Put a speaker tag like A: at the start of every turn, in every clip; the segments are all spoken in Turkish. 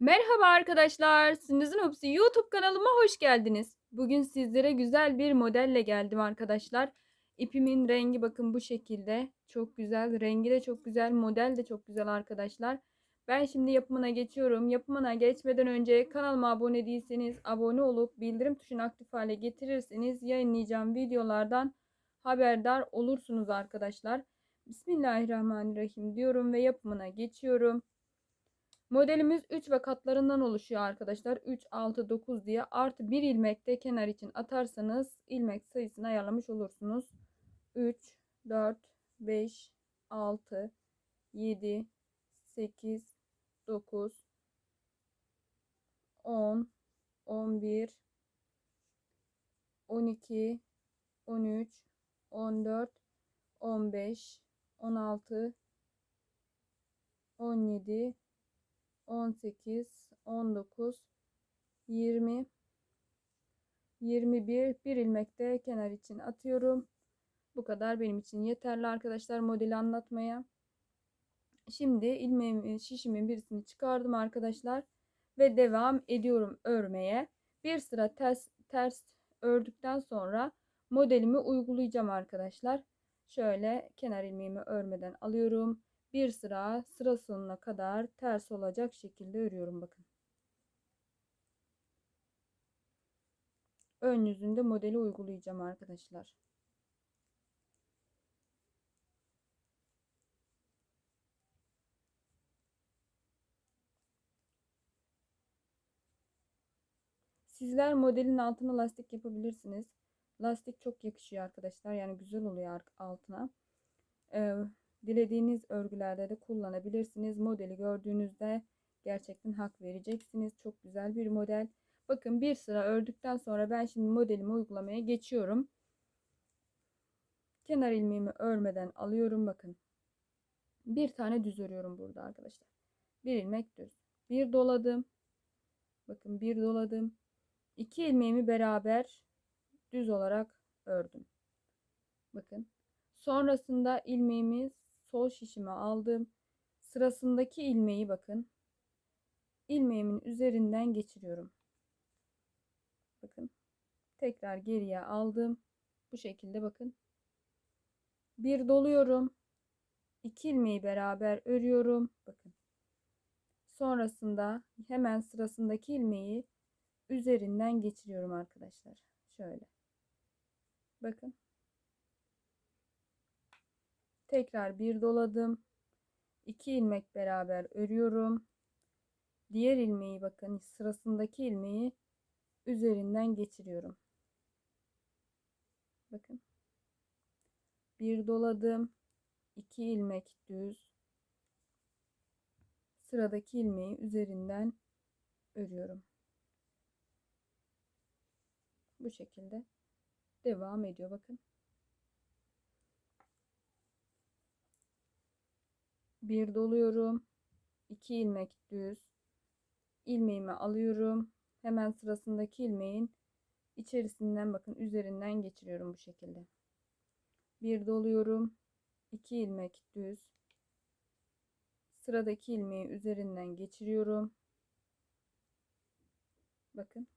A: Merhaba arkadaşlar, Sinizin Hopsi YouTube kanalıma hoş geldiniz. Bugün sizlere güzel bir modelle geldim arkadaşlar. İpimin rengi bakın bu şekilde. Çok güzel, rengi de çok güzel, model de çok güzel arkadaşlar. Ben şimdi yapımına geçiyorum. Yapımına geçmeden önce kanalıma abone değilseniz abone olup bildirim tuşunu aktif hale getirirseniz yayınlayacağım videolardan haberdar olursunuz arkadaşlar. Bismillahirrahmanirrahim diyorum ve yapımına geçiyorum. Modelimiz 3 ve katlarından oluşuyor arkadaşlar. 3, 6, 9 diye artı 1 ilmek de kenar için atarsanız ilmek sayısını ayarlamış olursunuz. 3, 4, 5, 6, 7, 8, 9, 10, 11, 12, 13, 14, 15, 16, 17, 18, 19, 20, 21 bir ilmek de kenar için atıyorum. Bu kadar benim için yeterli arkadaşlar modeli anlatmaya. Şimdi ilmeğimi, e, şişimin birisini çıkardım arkadaşlar ve devam ediyorum örmeye. Bir sıra ters ters ördükten sonra modelimi uygulayacağım arkadaşlar. Şöyle kenar ilmeğimi örmeden alıyorum bir sıra sıra sonuna kadar ters olacak şekilde örüyorum bakın. Ön yüzünde modeli uygulayacağım arkadaşlar. Sizler modelin altına lastik yapabilirsiniz. Lastik çok yakışıyor arkadaşlar. Yani güzel oluyor altına. Ee, Dilediğiniz örgülerde de kullanabilirsiniz. Modeli gördüğünüzde gerçekten hak vereceksiniz. Çok güzel bir model. Bakın bir sıra ördükten sonra ben şimdi modelimi uygulamaya geçiyorum. Kenar ilmeğimi örmeden alıyorum bakın. Bir tane düz örüyorum burada arkadaşlar. Bir ilmek düz. Bir doladım. Bakın bir doladım. İki ilmeğimi beraber düz olarak ördüm. Bakın. Sonrasında ilmeğimiz sol şişime aldım. Sırasındaki ilmeği bakın. ilmeğimin üzerinden geçiriyorum. Bakın. Tekrar geriye aldım. Bu şekilde bakın. Bir doluyorum. İki ilmeği beraber örüyorum. Bakın. Sonrasında hemen sırasındaki ilmeği üzerinden geçiriyorum arkadaşlar. Şöyle. Bakın. Tekrar bir doladım. 2 ilmek beraber örüyorum. Diğer ilmeği bakın sırasındaki ilmeği üzerinden geçiriyorum. Bakın. Bir doladım. 2 ilmek düz. Sıradaki ilmeği üzerinden örüyorum. Bu şekilde devam ediyor bakın. bir doluyorum. 2 ilmek düz. ilmeğimi alıyorum. Hemen sırasındaki ilmeğin içerisinden bakın üzerinden geçiriyorum bu şekilde. Bir doluyorum. 2 ilmek düz. Sıradaki ilmeği üzerinden geçiriyorum. Bakın.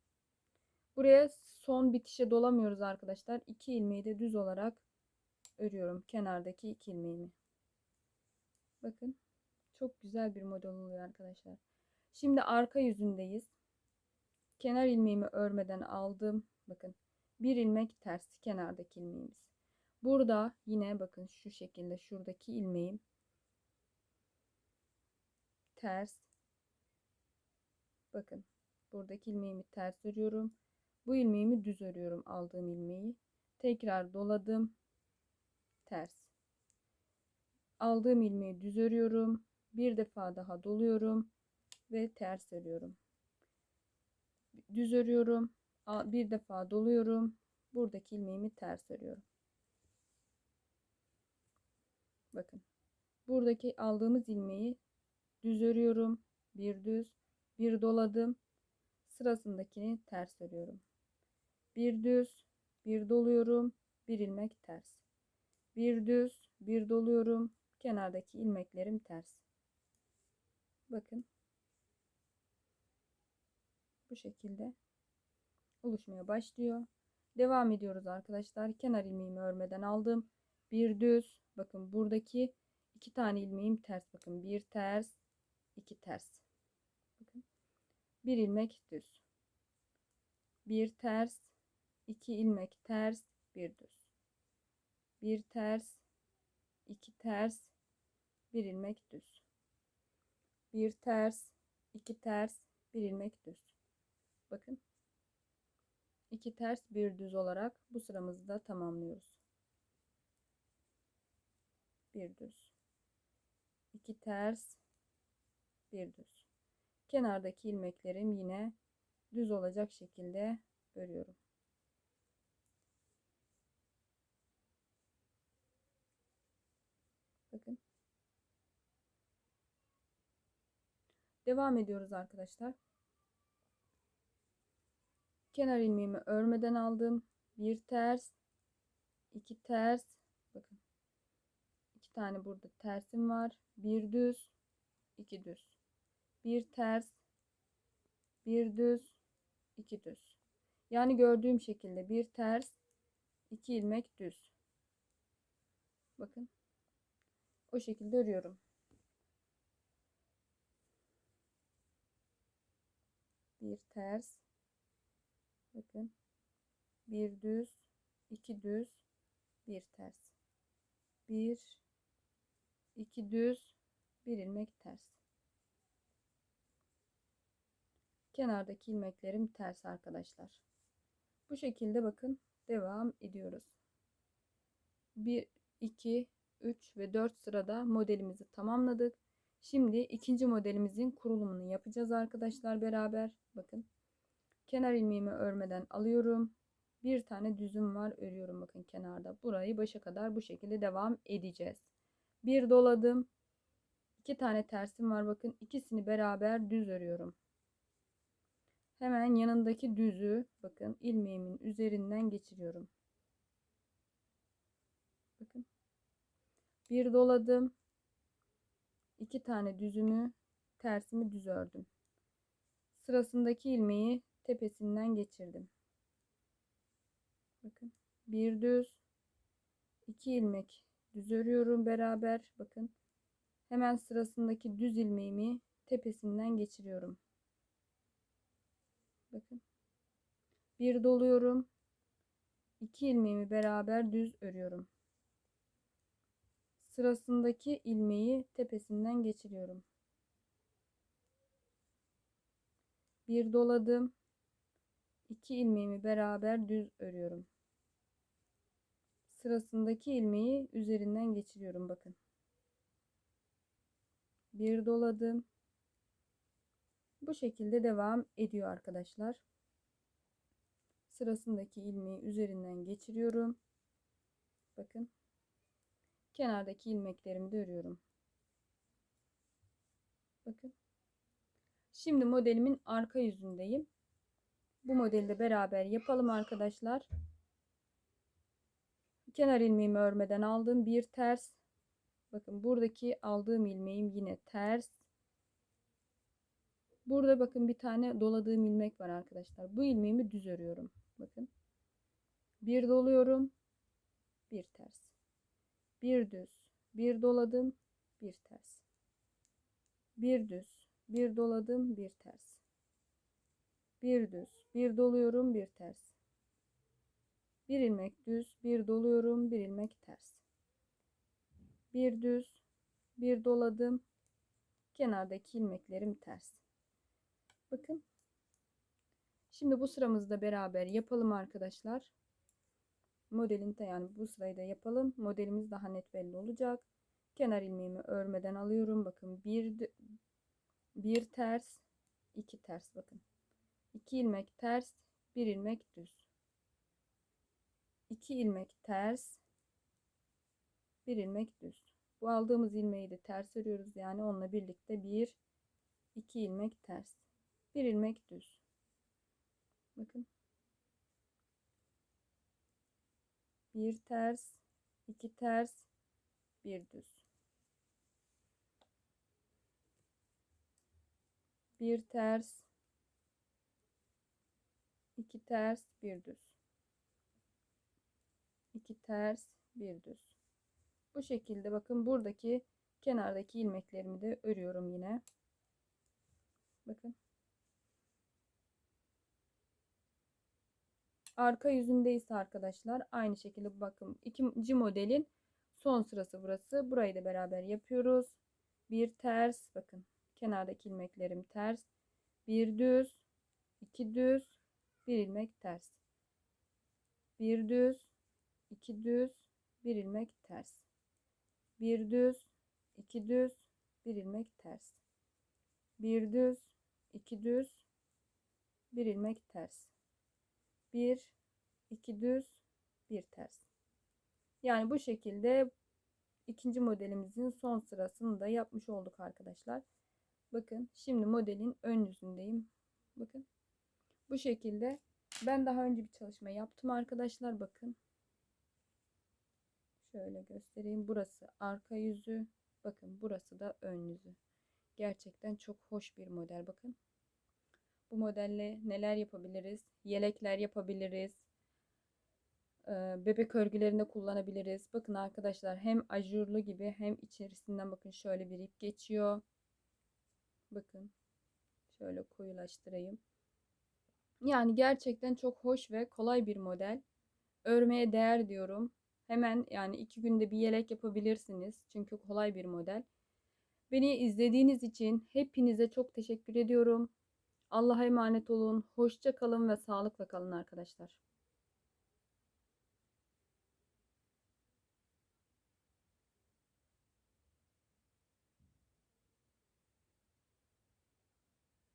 A: Buraya son bitişe dolamıyoruz arkadaşlar. 2 ilmeği de düz olarak örüyorum kenardaki 2 ilmeğimi. Bakın çok güzel bir model oluyor arkadaşlar. Şimdi arka yüzündeyiz. Kenar ilmeğimi örmeden aldım. Bakın bir ilmek tersi kenardaki ilmeğimiz. Burada yine bakın şu şekilde şuradaki ilmeğim ters. Bakın buradaki ilmeğimi ters örüyorum. Bu ilmeğimi düz örüyorum aldığım ilmeği. Tekrar doladım. Ters aldığım ilmeği düz örüyorum. Bir defa daha doluyorum ve ters örüyorum. Düz örüyorum. Bir defa doluyorum. Buradaki ilmeğimi ters örüyorum. Bakın. Buradaki aldığımız ilmeği düz örüyorum. Bir düz, bir doladım. Sırasındakini ters örüyorum. Bir düz, bir doluyorum, bir ilmek ters. Bir düz, bir doluyorum, kenardaki ilmeklerim ters. Bakın. Bu şekilde oluşmaya başlıyor. Devam ediyoruz arkadaşlar. Kenar ilmeğimi örmeden aldım. Bir düz. Bakın buradaki iki tane ilmeğim ters. Bakın bir ters, iki ters. Bakın. Bir ilmek düz. Bir ters, iki ilmek ters, bir düz. Bir ters, iki ters, bir ilmek düz. Bir ters, iki ters, bir ilmek düz. Bakın. iki ters, bir düz olarak bu sıramızı da tamamlıyoruz. Bir düz. iki ters, bir düz. Kenardaki ilmeklerim yine düz olacak şekilde örüyorum. Devam ediyoruz arkadaşlar. Kenar ilmeğimi örmeden aldım. Bir ters, iki ters. Bakın. iki tane burada tersim var. Bir düz, iki düz. Bir ters, bir düz, iki düz. Yani gördüğüm şekilde bir ters, iki ilmek düz. Bakın. O şekilde örüyorum. bir ters bakın bir düz iki düz bir ters bir iki düz bir ilmek ters kenardaki ilmeklerim ters arkadaşlar bu şekilde bakın devam ediyoruz 1 2 3 ve 4 sırada modelimizi tamamladık Şimdi ikinci modelimizin kurulumunu yapacağız arkadaşlar beraber. Bakın kenar ilmeğimi örmeden alıyorum. Bir tane düzüm var örüyorum bakın kenarda. Burayı başa kadar bu şekilde devam edeceğiz. Bir doladım. İki tane tersim var bakın ikisini beraber düz örüyorum. Hemen yanındaki düzü bakın ilmeğimin üzerinden geçiriyorum. Bakın. Bir doladım iki tane düzümü tersimi düz ördüm. Sırasındaki ilmeği tepesinden geçirdim. Bakın bir düz iki ilmek düz örüyorum beraber. Bakın hemen sırasındaki düz ilmeğimi tepesinden geçiriyorum. Bakın bir doluyorum. iki ilmeğimi beraber düz örüyorum sırasındaki ilmeği tepesinden geçiriyorum. Bir doladım. İki ilmeğimi beraber düz örüyorum. Sırasındaki ilmeği üzerinden geçiriyorum bakın. Bir doladım. Bu şekilde devam ediyor arkadaşlar. Sırasındaki ilmeği üzerinden geçiriyorum. Bakın kenardaki ilmeklerimi de örüyorum. Bakın. Şimdi modelimin arka yüzündeyim. Bu modelde beraber yapalım arkadaşlar. Kenar ilmeğimi örmeden aldım bir ters. Bakın buradaki aldığım ilmeğim yine ters. Burada bakın bir tane doladığım ilmek var arkadaşlar. Bu ilmeğimi düz örüyorum. Bakın. Bir doluyorum. Bir ters bir düz, bir doladım, bir ters. Bir düz, bir doladım, bir ters. Bir düz, bir doluyorum, bir ters. Bir ilmek düz, bir doluyorum, bir ilmek ters. Bir düz, bir doladım. Kenardaki ilmeklerim ters. Bakın. Şimdi bu sıramızda beraber yapalım arkadaşlar modelini de yani bu sırayı da yapalım. Modelimiz daha net belli olacak. Kenar ilmeğimi örmeden alıyorum. Bakın bir bir ters, iki ters bakın. 2 ilmek ters, bir ilmek düz. İki ilmek ters, bir ilmek düz. Bu aldığımız ilmeği de ters örüyoruz. Yani onunla birlikte bir, iki ilmek ters, bir ilmek düz. Bakın bir ters, iki ters, bir düz. Bir ters, iki ters, bir düz. iki ters, bir düz. Bu şekilde bakın buradaki kenardaki ilmeklerimi de örüyorum yine. Bakın. Arka yüzünde ise arkadaşlar aynı şekilde bakın ikinci modelin son sırası burası. Burayı da beraber yapıyoruz. Bir ters bakın kenardaki ilmeklerim ters. Bir düz, iki düz, bir ilmek ters. Bir düz, iki düz, bir ilmek ters. Bir düz, iki düz, bir ilmek ters. Bir düz, iki düz, bir ilmek ters. 1 2 düz 1 ters. Yani bu şekilde ikinci modelimizin son sırasını da yapmış olduk arkadaşlar. Bakın şimdi modelin ön yüzündeyim. Bakın bu şekilde ben daha önce bir çalışma yaptım arkadaşlar. Bakın şöyle göstereyim. Burası arka yüzü. Bakın burası da ön yüzü. Gerçekten çok hoş bir model bakın modelle neler yapabiliriz? Yelekler yapabiliriz. Bebek örgülerinde kullanabiliriz. Bakın arkadaşlar hem ajurlu gibi hem içerisinden bakın şöyle bir ip geçiyor. Bakın şöyle koyulaştırayım. Yani gerçekten çok hoş ve kolay bir model. Örmeye değer diyorum. Hemen yani iki günde bir yelek yapabilirsiniz. Çünkü kolay bir model. Beni izlediğiniz için hepinize çok teşekkür ediyorum. Allah'a emanet olun. Hoşça kalın ve sağlıkla kalın arkadaşlar.